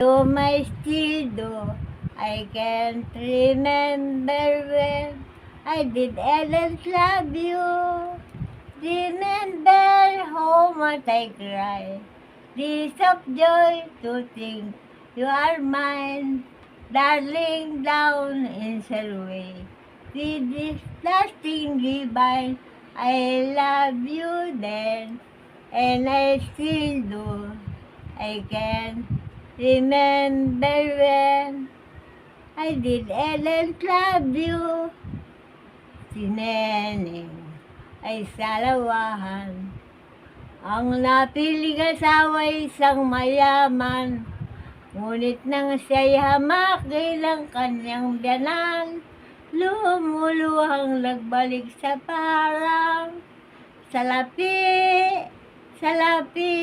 To my studio, I can't remember when I did Ellen love you. Remember how much I cry. This of joy to think you are mine, darling down in Selway. With this lasting divine, I love you then, and I still do. I can remember when I did Ellen love you. Si Neneng ay salawahan. Ang napiling asawa isang mayaman. Ngunit nang siya'y hamakin ng kanyang biyanan, lumuluhang nagbalik sa parang salapi, salapi.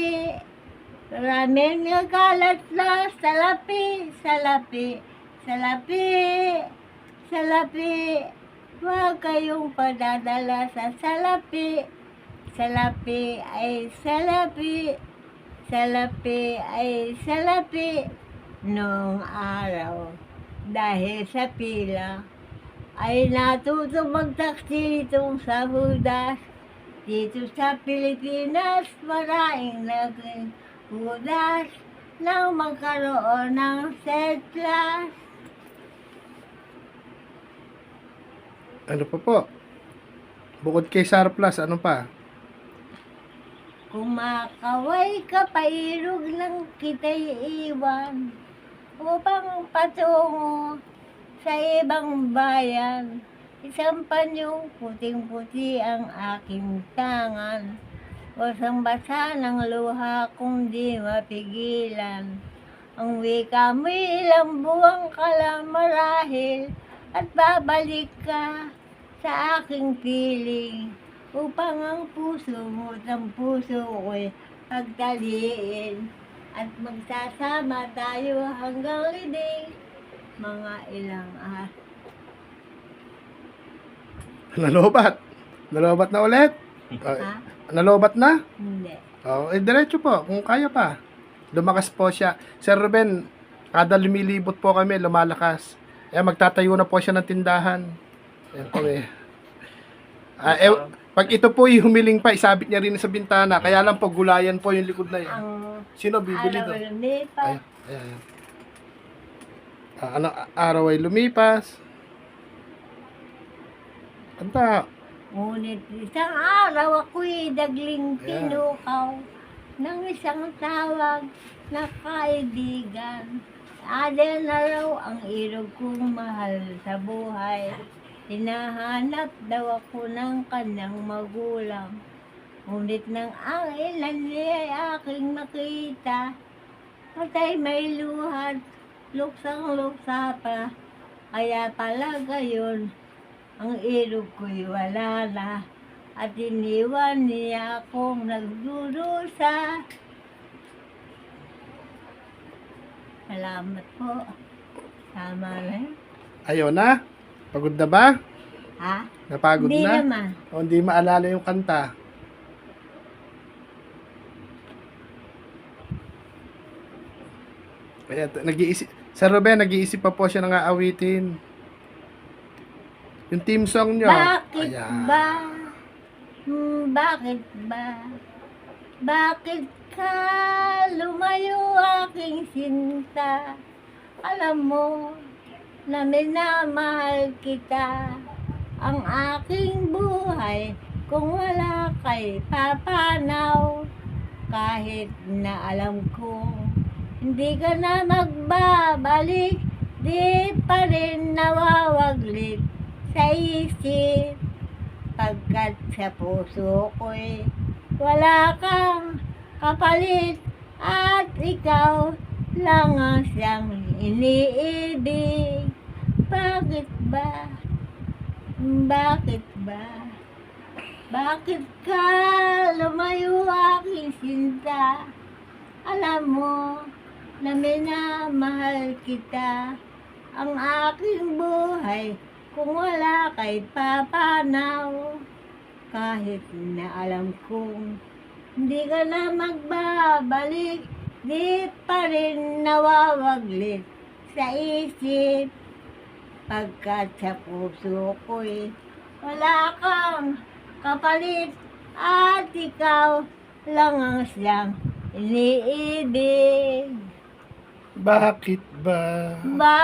Maraming nagalat na salapi, salapi, salapi, salapi. Huwag kayong padadala sa salapi. Salapi ay salapi. Salapi ay salapi. Noong araw, dahil sa pila, ay natuto magtaksi itong sa hudas. Dito sa Pilipinas, maraming naging hudas nang magkaroon ng set class. Ano pa po? Bukod kay Sarplus, ano pa? Kumakaway ka pairog ng kita'y iwan upang patungo sa ibang bayan. Isang panyong puting-puti ang aking tangan. Basang basa ng luha kung di mapigilan. Ang wika mo'y ilang buwang ka lang marahil at babalik ka sa aking piling upang ang puso mo at puso ko'y pagtaliin at magsasama tayo hanggang liding mga ilang ah. Nalobat. Nalobat na ulit? Ha? Nalobat na? Hindi. Oh, eh, diretso po, kung kaya pa. Lumakas po siya. Sir Ruben, kada lumilibot po kami, lumalakas. Eh, magtatayo na po siya ng tindahan. Ayan po eh. Ah, eh, pag ito po yung humiling pa, isabit niya rin sa bintana. Kaya lang po, gulayan po yung likod na. Ang Sino bibili araw doon? ay lumipas, Ayan, ayan, ayan. Ah, ano, araw ay lumipas. Kanta. Ngunit isang araw ako'y dagling Ayan. tinukaw ng isang tawag na kaibigan. Adel na raw ang irog kong mahal sa buhay. Hinahanap daw ako ng kanyang magulang. Ngunit nang ang ilan niya ay aking makita, patay may luhat, luksang luksa pa. Kaya pala gayon, ang ilog ko'y wala na. At iniwan niya akong nagdurusa. Salamat po. Tama na yun. Ayaw na? Pagod na ba? Ha? Napagod Hindi na? naman. O hindi maalala yung kanta? Kaya t- nag-iisip, Sir Ruben, nag-iisip pa po siya ng aawitin. Yung team song nyo. Bakit Ayan. ba? Hmm, bakit ba? Bakit ka lumayo aking sinta? Alam mo na minamahal kita ang aking buhay kung wala kay papanaw kahit na alam kong hindi ka na magbabalik di pa rin nawawaglit sa isip pagkat sa puso ko'y wala kang kapalit at ikaw lang ang siyang iniibig. Bakit ba? Bakit ba? Bakit ka lumayo aking sinta? Alam mo na minamahal kita ang aking buhay kung wala kay papanaw. Kahit na alam kong hindi ka na magbabalik, Di pa rin nawawaglit sa isip Pagkat sa puso ko'y wala kang kapalit At ikaw lang ang siyang iniibig Bakit ba? Bakit